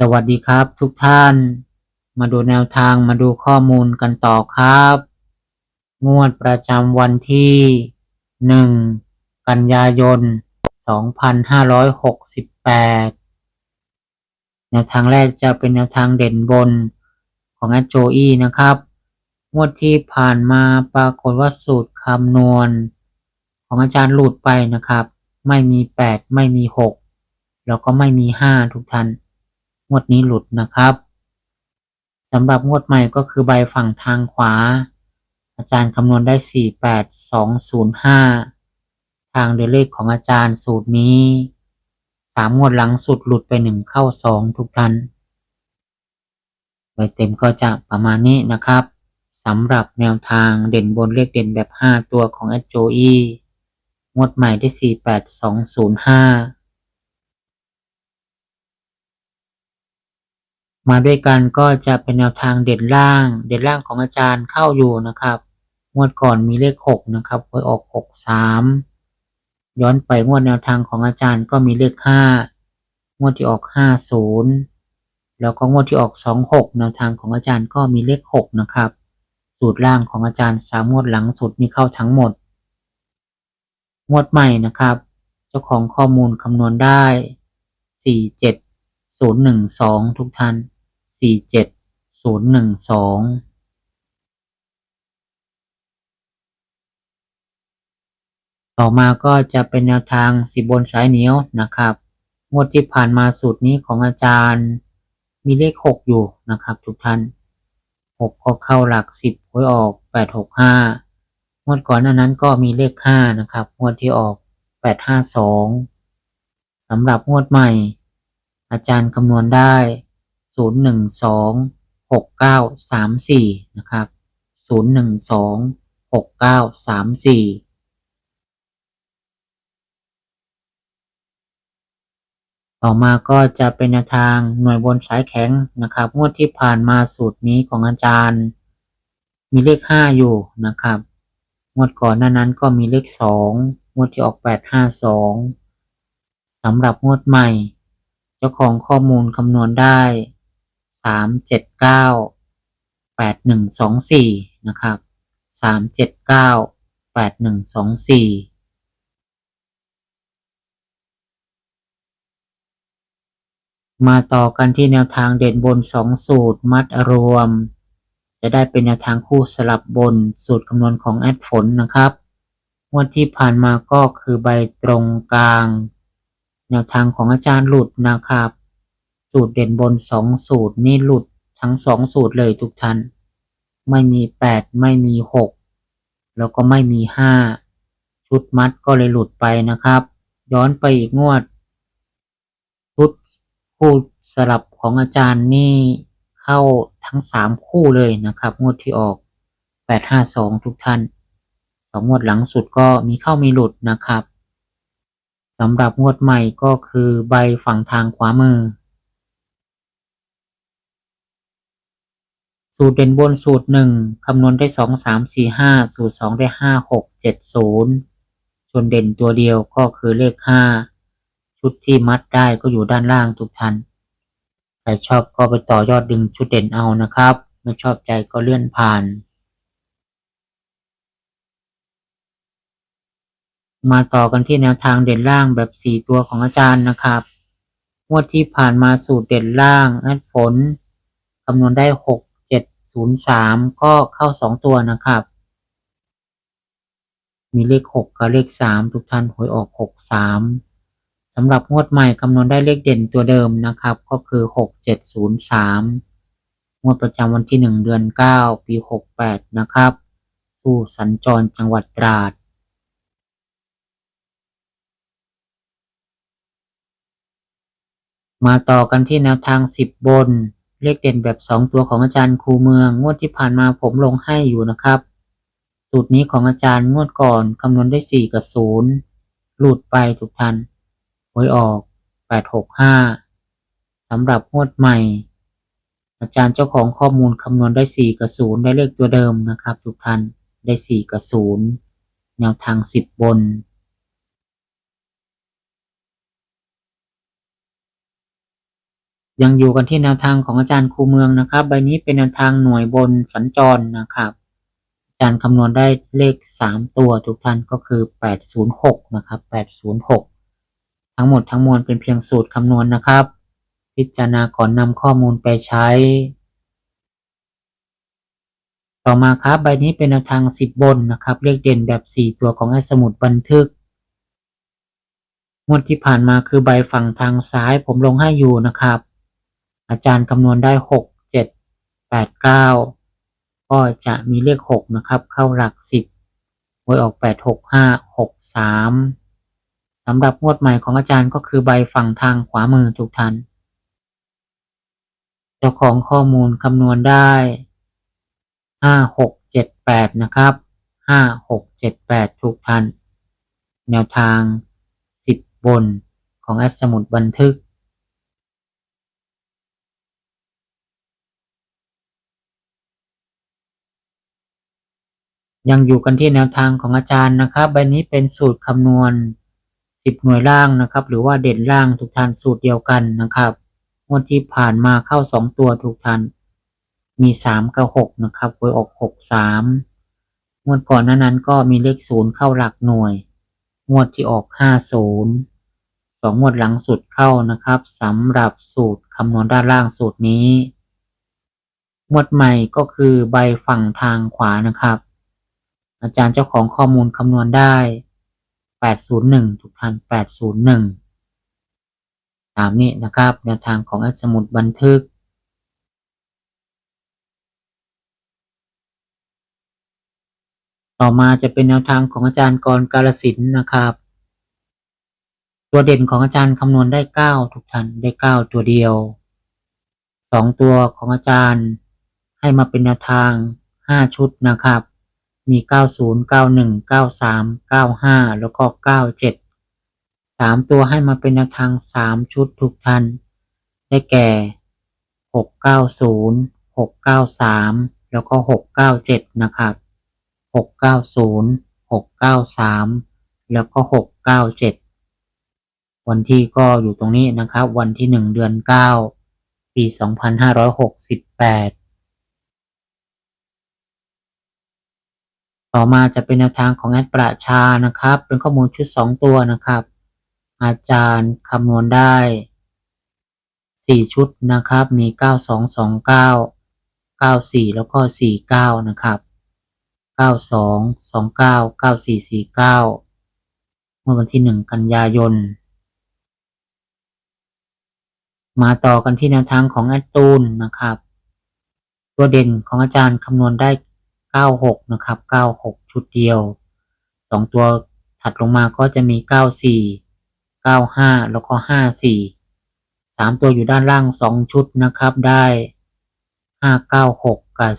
สวัสดีครับทุกท่าน มาดูแนวทางมาดูข้อมูลกันต่อครับ งวดประจำวันที่ 1 กันยายน 2568 แนวทางแรกจะเป็นแนวทางเด่นบนของอาโจอี้นะครับ งวดที่ผ่านมาปรากฏว่าสูตรคำนวณ ของอาจารย์หลุดไปนะครับ ไม่มี 8 ไม่มี 6 แล้วก็ไม่มี 5 ทุกท่าน วดนี้หลุดนะครับสำหรับงวดใหม่ก็คือใบฝั่งทางขวา อาจารย์คำนวณได้ 48205 ทางเดยวเลขของอาจารย์สูตรนี้สามงวดหลังสุดหลุดไปหนึ่งเข้าสองทุกท่านใบเต็มก็จะประมาณนี้นะครับสำหรับแนวทางเด่นบนเลขเด่นแบบ 5 ตัวของแอดโจอีงวดใหม่ได้ 48205 มาด้วยกันก็จะเป็นแนวทางเด่นล่าง เด่นล่างของอาจารย์เข้าอยู่นะครับ งวดก่อนมีเลขหกนะครับหวยออกหกสามย้อนไปงวดแนวทางของอาจารย์ก็มีเลขห้างวดที่ออกห้าศูนย์แล้วก็งวดที่ออกสองหกแนวทางของอาจารย์ก็มีเลขหกนะครับ สูตรล่างของอาจารย์สามงวดหลังสุดมีเข้าทั้งหมด งวดใหม่นะครับ เจ้าของข้อมูลคำนวณได้สี่เจ็ดศูนย์หนึ่งสองทุกท่าน สี่เจ็ดศูนย์หนึ่งสองต่อมาก็จะเป็นแนวทางสิบบนสายเหนียวนะครับ งวดที่ผ่านมาสูตรนี้ของอาจารย์ มีเลขหกอยู่นะครับ ทุกท่านหกก็เข้าหลักสิบหวยออกแปดหกห้างวดก่อนนั้นก็มีเลขห้านะครับงวดที่ออกแปดห้าสองสำหรับงวดใหม่ อาจารย์คำนวณได้ ศูนย์หนึ่งสองหกเก้าสามสี่นะครับศูนย์หนึ่งสองหกเก้าสามสี่ต่อมาก็จะเป็นแนวทางหน่วยบนสายแข็งนะครับ งวดที่ผ่านมาสูตรนี้ของอาจารย์ มีเลขห้าอยู่นะครับ งวดก่อนหน้านั้นก็มีเลขสองงวดที่ออกแปดห้าสองสำหรับงวดใหม่ เจ้าของข้อมูลคำนวณได้ สามเจ็ดเก้าแปดหนึ่งสองสี่นะครับสามเจ็ดเก้าแปดหนึ่งสองสี่มาต่อกันที่แนวทางเด่นบนสองสูตรมัดรวม จะได้เป็นแนวทางคู่สลับบนสูตรคำนวณของแอดฝนนะครับงวดที่ผ่านมาก็คือใบตรงกลาง แนวทางของอาจารย์หลุดนะครับ สูตรเด่นบนสองสูตรนี่หลุดทั้งสองสูตรเลยทุกท่าน ไม่มีแปดไม่มีหกแล้วก็ไม่มีห้าชุดมัดก็เลยหลุดไปนะครับ ย้อนไปอีกงวด ชุดคู่สลับของอาจารย์นี่เข้าทั้งสามคู่เลยนะครับ งวดที่ออกแปดห้าสองทุกท่านสองงวดหลังสุดก็มีเข้ามีหลุดนะครับสำหรับงวดใหม่ก็คือใบฝั่งทางขวามือ สูตรเด่นบนสูตรหนึ่งคำนวณได้สองสามสี่ห้าสูตรสองได้ห้าหกเจ็ดศูนย์ส่วนเด่นตัวเดียวก็คือเลขห้าชุดที่มัดได้ก็อยู่ด้านล่างทุกท่านใครชอบก็ไปต่อยอดดึงชุดเด่นเอานะครับ ไม่ชอบใจก็เลื่อนผ่าน มาต่อกันที่แนวทางเด่นล่างแบบ4ตัวของอาจารย์นะครับงวดที่ผ่านมาสูตรเด่นล่างแอดฝนคำนวณได้6 7 03 ก็เข้า 2 ตัวนะครับ มีเลข 6 กับเลข 3 ทุกท่านหวยออก 63สำหรับงวดใหม่คำนวณได้เลขเด่นตัวเดิมนะครับ ก็คือ 6703 งวดประจำวันที่ 1 เดือน 9 ปี 68 นะครับ สู่สัญจรจังหวัดตราดมาต่อกันที่แนวทาง 10 บน เลขเด่นแบบ 2 ตัวของอาจารย์ครูเมือง งวดที่ผ่านมาผมลงให้อยู่นะครับ สูตรนี้ของอาจารย์งวดก่อนคำนวณได้ 4 กับ 0 หลุดไปทุกท่านหวยออก 865สำหรับงวดใหม่ อาจารย์เจ้าของข้อมูลคำนวณได้ 4 กับ 0 ได้เลขตัวเดิมนะครับ ทุกท่านได้ 4 กับ 0 แนวทาง 10 บน ยังอยู่กันที่แนวทางของอาจารย์ครูเมืองนะครับ ใบนี้เป็นแนวทางหน่วยบนสัญจรนะครับ อาจารย์คำนวณได้เลข 3 ตัวทุกท่านก็คือ 806 นะครับ 806 ทั้งหมดทั้งมวลเป็นเพียงสูตรคำนวณนะครับ พิจารณาก่อนนำข้อมูลไปใช้ ต่อมาครับใบนี้เป็นแนวทาง 10 บนนะครับ เลขเด่นแบบ 4 ตัวของไอ้สมุดบันทึกงวดที่ผ่านมาคือใบฝั่งทางซ้ายผมลงให้อยู่นะครับ อาจารย์คำนวณได้ 6 7 8 9 ก็จะมีเลข 6 นะครับ เข้าหลัก 10หวยออก 8 6 5 6 3สำหรับงวดใหม่ของอาจารย์ก็คือใบฝั่งทางขวามือทุกท่านเจ้าของข้อมูลคำนวณได้ 5 6 7 8 นะครับ 5 6 7 8 ทุกท่าน แนวทาง 10 บนของแอดสมุดบันทึก ยังอยู่กันที่แนวทางของอาจารย์นะครับใบนี้เป็นสูตรคำนวณ 10 หน่วยล่างนะครับ หรือว่าเด่นล่างทุกท่านสูตรเดียวกันนะครับงวดที่ผ่านมาเข้า 2 ตัวทุกท่านมี 3 กับ 6 นะครับหวยออก 6 3งวดก่อนน้านั้นก็มีเลข 0 เข้าหลักหน่วย งวดที่ออก 50สองงวดหลังสุดเข้านะครับสำหรับสูตรคำนวณด้านล่างสูตรนี้งวดใหม่ก็คือใบฝั่งทางขวานะครับ อาจารย์เจ้าของข้อมูลคำนวณได้ 801 ทุกท่าน 801 ตามนี้นะครับแนวทางของอสมุดบันทึก ต่อมาจะเป็นแนวทางของอาจารย์กรกาลสินนะครับ ตัวเด่นของอาจารย์คำนวณได้ 9 ทุกท่าน ได้ 9 ตัวเดียว 2 ตัวของอาจารย์ให้มาเป็นแนวทาง 5 ชุดนะครับ มี 90 91 93 95 แล้วก็ 97 3 ตัวให้มาเป็นแนวทาง 3 ชุดทุกท่าน ได้แก่ 690 693 แล้วก็ 697 นะครับ 690 693 แล้วก็ 697 วันที่ก็อยู่ตรงนี้นะครับ วันที่ 1 เดือน 9 ปี 2568 ต่อมาจะเป็นแนวทางของแอดประชานะครับ เป็นข้อมูลชุด 2 ตัวนะครับ อาจารย์คำนวณได้ 4 ชุดนะครับ มี 9229 94 แล้วก็ 49 นะครับ 92 29 94 49 เมื่อวันที่ 1 กันยายน มาต่อกันที่แนวทางของแอดตูนนะครับ ตัวเด่นของอาจารย์คำนวณได้ 96นะครับ96ชุดเดียว2ตัวถัดลงมาก็จะมี94 95แล้วก็54 3ตัวอยู่ด้านล่าง2ชุดนะครับ ได้596กับ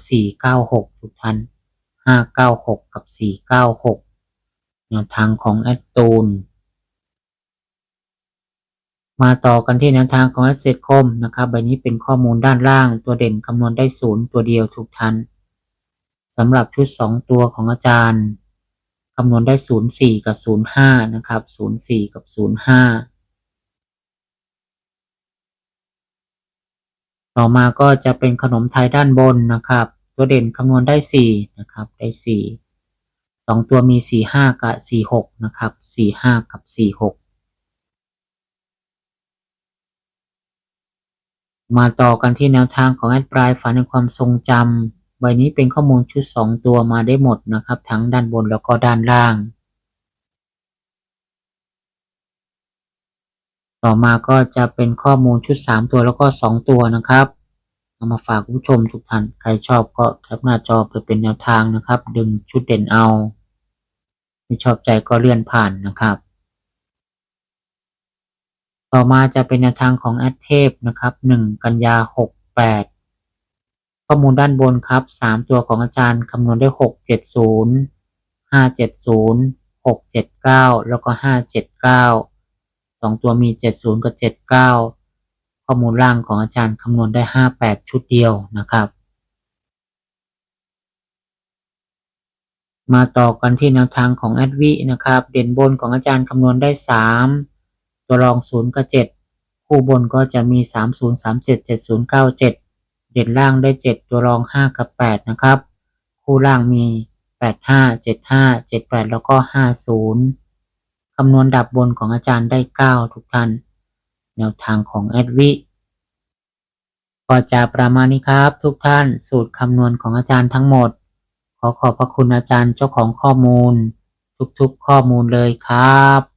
496ทุกท่าน596กับ496แนวทางของแอดตูนมาต่อกันที่แนวทางของ a s s e t c o m นะครับ ใบนี้เป็นข้อมูลด้านล่างตัวเด่นคำนวณได้ศูนย์ตัวเดียวทุกท่าน สำหรับชุด 2 ตัวของอาจารย์คำนวณได้ 04 กับ 05 นะครับ 04 กับ 05 ต่อมาก็จะเป็นขนมไทยด้านบนนะครับ ตัวเด่นคำนวณได้ 4 นะครับ ได้ 4 2 ตัวมี 45 กับ 46 นะครับ 45 กับ 46มาต่อกันที่แนวทางของแอดปลายฝันในความทรงจำ ใบนี้เป็นข้อมูลชุด 2 ตัวมาได้หมดนะครับ ทั้งด้านบนแล้วก็ด้านล่าง ต่อมาก็จะเป็นข้อมูลชุด 3 ตัวแล้วก็ 2 ตัวนะครับเอามาฝากผู้ชมทุกท่าน ใครชอบก็แคปหน้าจอไปเป็นแนวทางนะครับ ดึงชุดเด่นเอาไม่ชอบใจก็เลื่อนผ่านนะครับ ต่อมาจะเป็นแนวทางของแอดเทพนะครับ 1 กันยา 68 ข้อมูลด้านบนครับ 3 ตัวของอาจารย์คำนวณได้ 670 570 679 แล้วก็ 579 2 ตัวมี 70 กับ 79 ข้อมูลล่างของอาจารย์คำนวณได้ 58 ชุดเดียวนะครับ มาต่อกันที่แนวทางของแอดวินะครับ เด่นบนของอาจารย์คำนวณได้ 3 ตัวรอง 0 กับ 7 คู่บนก็จะมี 30 37 70 97 เด่นล่างได้ 7 ตัวรอง 5 กับ 8 นะครับ คู่ล่างมี 85 75 78 แล้วก็ 50 คำนวณดับบนของอาจารย์ได้ 9 ทุกท่าน แนวทางของแอดวิก็จะประมาณนี้ครับ ทุกท่านสูตรคำนวณของอาจารย์ทั้งหมด ขอขอบพระคุณอาจารย์เจ้าของข้อมูล ทุกๆข้อมูลเลยครับ